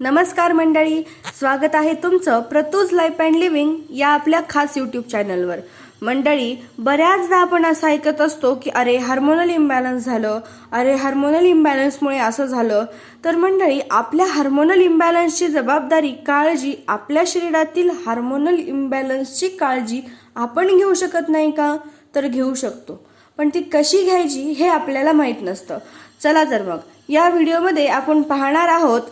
नमस्कार मंडळी स्वागत आहे तुमचं प्रतूज लाईफ अँड लिव्हिंग या आपल्या खास यूट्यूब चॅनलवर मंडळी बऱ्याचदा आपण असं ऐकत असतो की अरे हार्मोनल इम्बॅलन्स झालं अरे हार्मोनल इम्बॅलन्समुळे असं झालं. तर मंडळी आपल्या हार्मोनल इम्बॅलन्सची जबाबदारी काळजी आपल्या शरीरातील हार्मोनल इम्बॅलन्सची काळजी आपण घेऊ शकत नाही का? तर घेऊ शकतो. पण ती कशी घ्यायची हे आपल्याला माहीत नसतं. चला तर मग या व्हिडिओमध्ये आपण पाहणार आहोत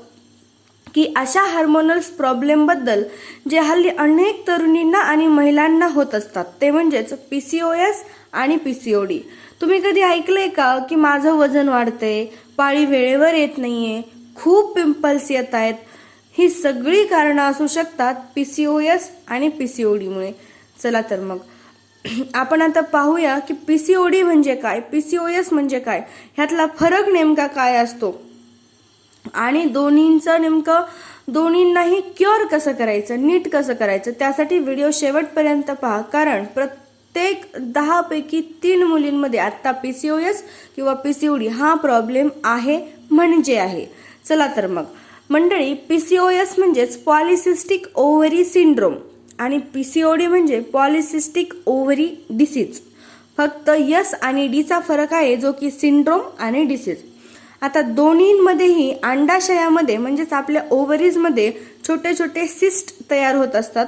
की अशा हार्मोनल्स प्रॉब्लेमबद्दल जे हल्ली अनेक तरुणींना आणि महिलांना होत असतात ते म्हणजेच पी सी ओ एस आणि पी सी ओ डी तुम्ही कधी ऐकलंय का की माझं वजन वाढतंय पाळी वेळेवर येत नाहीये खूप पिंपल्स येत आहेत? ही सगळी कारणं असू शकतात पी सी ओ एस आणि पी सी ओ डीमुळे चला तर मग. आपण आता पाहूया की पी सी ओ डी म्हणजे काय पी सी ओ एस म्हणजे काय ह्यातला फरक नेमका काय असतो? आणि दोन्हींचं नेमकं दोन्हींनाही क्युअर कसं करायचं नीट कसं करायचं त्यासाठी व्हिडिओ शेवटपर्यंत पहा. कारण प्रत्येक दहापैकी तीन मुलींमध्ये आत्ता पी सी ओ एस किंवा पी सी ओ डी हा प्रॉब्लेम आहे म्हणजे आहे. चला तर मग. मंडळी पी सी ओ एस म्हणजेच पॉलिसिस्टिक ओव्हरी सिंड्रोम आणि पी सी ओ डी म्हणजे पॉलिसिस्टिक ओव्हरी डिसीज फक्त यस आणि डीचा फरक आहे जो की सिंड्रोम आणि डिसीज आता दोन्हींमध्येही अंडाशयामध्ये म्हणजेच आपल्या ओव्हरीजमध्ये छोटे छोटे सिस्ट तयार होत असतात.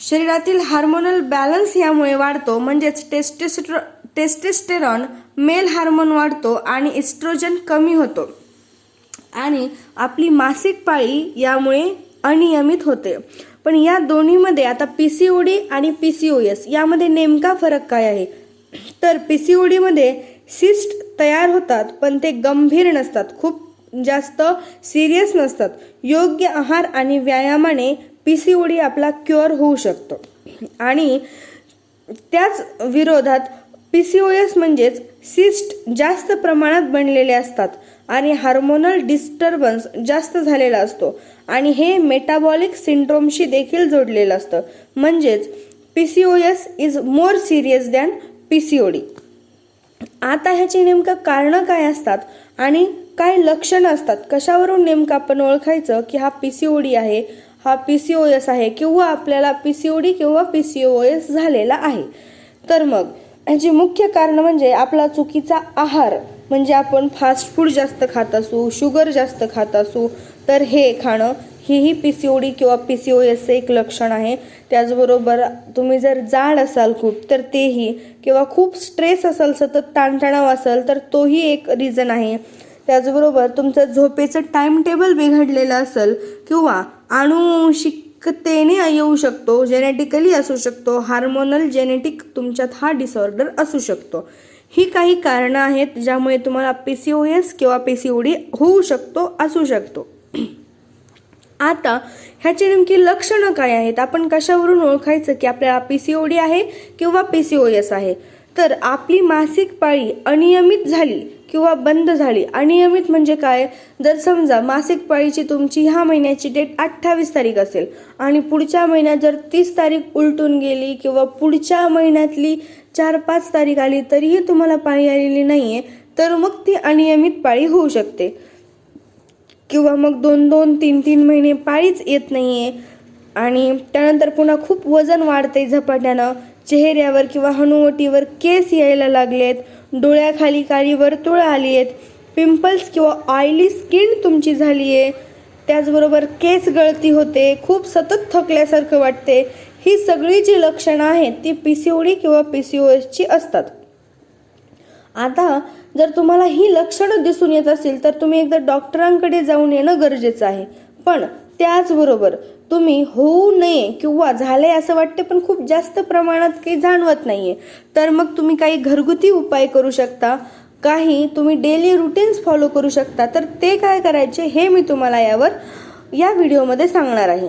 शरीरातील हार्मोनल बॅलन्स यामुळे वाढतो म्हणजेच टेस्टेस्ट्रो टेस्टेस्टेरॉन मेल हार्मोन वाढतो आणि इस्ट्रोजन कमी होतो. आणि आपली मासिक पाळी यामुळे अनियमित होते. पण या दोन्हीमध्ये आता पी सी ओ डी आणि पी सी ओ एस यामध्ये नेमका फरक काय आहे? तर पी सी ओ डीमध्ये सिस्ट तयार होतात पण ते गंभीर नसतात. खूप जास्त सिरियस नसतात. योग्य आहार आणि व्यायामाने पी सी ओ डी आपला क्युअर होऊ शकतो. आणि त्याच विरोधात पी सी ओ एस म्हणजेच सिस्ट जास्त प्रमाणात बनलेले असतात आणि हार्मोनल डिस्टर्बन्स जास्त झालेला असतो. आणि हे मेटाबॉलिक सिंड्रोमशी देखील जोडलेलं असतं. म्हणजेच P C O S is more serious than P C O D आता ह्याची नेमकं कारणं काय असतात आणि काय लक्षणं असतात? कशावरून नेमकं आपण ओळखायचं की हा पी सी ओ डी आहे हा पी सी ओ एस आहे किंवा आपल्याला पी सी ओ डी किंवा पी सी ओ एस झालेला आहे? तर मग ह्याची मुख्य कारणं म्हणजे आपला चुकीचा आहार म्हणजे आपण फास्ट फूड जास्त खात असू शुगर जास्त खात असू तर हे खाणं हीही पी सी ओ डी किंवा पी सी ओ एसचं एक लक्षण आहे. त्याचबरोबर तुम्ही जर जाड असाल खूप तर तेही किंवा खूप स्ट्रेस असाल सतत ताणतणाव असेल तर तोही एक रिझन आहे. त्याचबरोबर तुमचं झोपेचं टाइम टेबल बिघडलेलं असेल किंवा अनुवंशिकतेने येऊ शकतो जेनेटिकली असू शकतो हार्मोनल जेनेटिक तुमच्यात हा डिसऑर्डर असू शकतो. ही काही कारणं आहेत ज्यामुळे तुम्हाला पी सी ओ एस किंवा पी सी ओ डी होऊ शकतो असू शकतो. आता ह्याची नेमकी लक्षणं काय आहेत? आपण कशावरून ओळखायचं की आपल्याला पी सी ओ डी आहे किंवा पी सी ओ एस आहे? तर आपली मासिक पाळी अनियमित झाली किंवा बंद झाली. अनियमित म्हणजे काय? जर समजा मासिक पाळीची तुमची ह्या महिन्याची डेट अठ्ठावीस तारीख असेल आणि पुढच्या महिन्यात जर तीस तारीख उलटून गेली किंवा पुढच्या महिन्यातली चार पाच तारीख आली तरीही तुम्हाला पाळी आलेली नाही आहे तर मग ती अनियमित पाळी होऊ शकते. किंवा मग दोन दोन तीन तीन महिने पाळीच येत नाही आहे आणि त्यानंतर पुन्हा खूप वजन वाढते झपाट्यानं. चेहऱ्यावर किंवा हनुवटीवर केस यायला लागलेत. डोळ्याखाली काळी वर्तुळं आली आहेत पिंपल्स किंवा ऑइली स्किन तुमची झाली आहे त्याचबरोबर केस गळती होते. खूप सतत थकल्यासारखं वाटते. ही सगळी जी लक्षणं आहेत ती पी सी ओ डी किंवा पी सी ओ एसची असतात. आता जर तुम्हाला ही लक्षणं दिसून येत असेल तर तुम्ही एकदा डॉक्टरांकडे जाऊन येणं गरजेचं आहे. पण त्याचबरोबर तुम्ही होऊ नये किंवा झालंय असं वाटते पण खूप जास्त प्रमाणात काही जाणवत नाहीये तर मग तुम्ही काही घरगुती उपाय करू शकता. काही तुम्ही डेली रुटीन्स फॉलो करू शकता. तर ते काय करायचे हे मी तुम्हाला यावर या व्हिडिओमध्ये सांगणार आहे.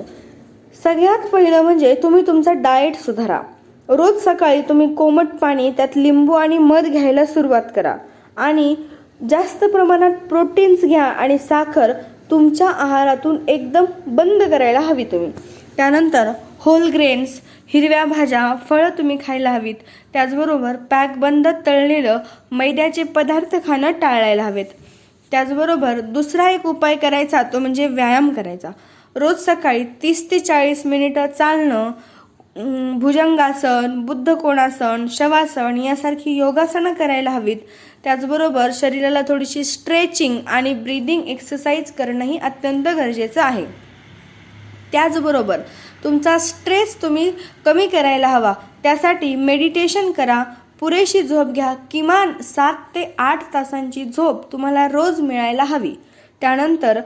सगळ्यात पहिलं म्हणजे तुम्ही तुमचा डाएट सुधारा. रोज सकाळी तुम्ही कोमट पाणी त्यात लिंबू आणि मध घ्यायला सुरुवात करा. आणि जास्त प्रमाणात प्रोटीन्स घ्या आणि साखर तुमच्या आहारातून एकदम बंद करायला हवी तुम्ही. त्यानंतर होल ग्रेन्स हिरव्या भाज्या फळं तुम्ही खायला हवीत. त्याचबरोबर पॅक बंद तळलेलं मैद्याचे पदार्थ खाणं टाळायला हवेत. त्याचबरोबर दुसरा एक उपाय करायचा तो म्हणजे व्यायाम करायचा. रोज सकाळी तीस ते चाळीस मिनिटं चालणं भुजंगासन बुद्ध कोणासन शवासन यासारखी योगासनं करायला हवीत. त्याचबरोबर शरीराला थोडीशी स्ट्रेचिंग आणि ब्रीदिंग एक्सरसाइज करणंही अत्यंत गरजेचं आहे. त्याचबरोबर तुमचा स्ट्रेस तुम्ही कमी करायला हवा. त्यासाठी मेडिटेशन करा. पुरेशी झोप घ्या. किमान सात ते आठ तासांची झोप तुम्हाला रोज मिळायला हवी. त्यानंतर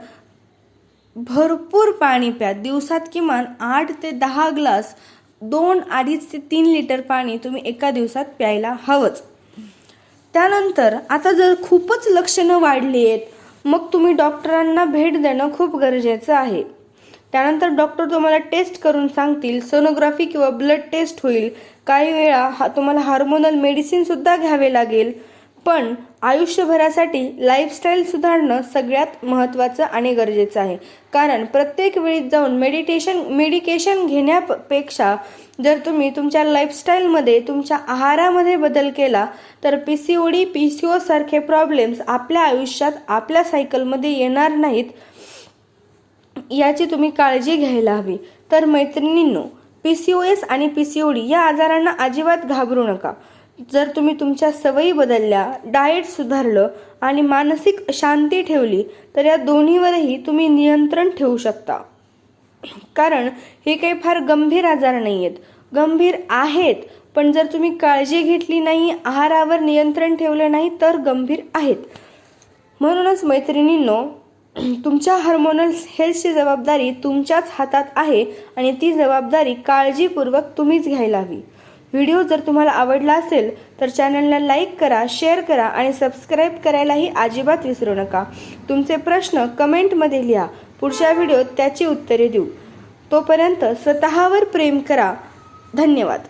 भरपूर पाणी प्या. दिवसात किमान आठ ते दहा ग्लास दोन अडीच ते तीन लिटर पाणी तुम्ही एका दिवसात प्यायला हवंच. त्यानंतर आता जर खूपच लक्षणं वाढली आहेत मग तुम्ही डॉक्टरांना भेट देणं खूप गरजेचं आहे. त्यानंतर डॉक्टर तुम्हाला टेस्ट करून सांगतील सोनोग्राफी किंवा ब्लड टेस्ट होईल. काही वेळा हा तुम्हाला हार्मोनल मेडिसिनसुद्धा घ्यावे लागेल. पण आयुष्यभरासाठी लाईफस्टाईल सुधारणं सगळ्यात महत्त्वाचं आणि गरजेचं आहे. कारण प्रत्येक वेळी जाऊन मेडिटेशन मेडिकेशन घेण्यापेक्षा जर तुम्ही तुमच्या लाईफस्टाईलमध्ये तुमच्या आहारामध्ये बदल केला तर P C O D P C ओसारखे problems आपल्या आयुष्यात आपल्या सायकलमध्ये येणार नाहीत याची तुम्ही काळजी घ्यायला हवी. तर मैत्रिणींनो पी सी ओ एस आणि पी सी ओ डी या आजारांना अजिबात घाबरू नका. जर तुम्ही तुमच्या सवयी बदलल्या डाएट सुधारलं आणि मानसिक शांती ठेवली तर या दोन्हीवरही तुम्ही नियंत्रण ठेवू शकता. कारण हे काही फार गंभीर आजार नाही आहेत गंभीर आहेत पण जर तुम्ही काळजी घेतली नाही आहारावर नियंत्रण ठेवलं नाही तर गंभीर आहेत. म्हणूनच मैत्रिणींनो तुमच्या हार्मोनल हेल्थची जबाबदारी तुमच्याच हातात आहे आणि ती जबाबदारी काळजीपूर्वक तुम्हीच घ्यायला हवी. व्हिडिओ जर तुम्हाला आवडला असेल तर चॅनलला लाईक करा शेअर करा आणि सबस्क्राईब करायलाही अजिबात विसरू नका. तुमचे प्रश्न कमेंटमध्ये लिहा. पुढच्या व्हिडिओत त्याची उत्तरे देऊ. तोपर्यंत स्वतःवर प्रेम करा. धन्यवाद.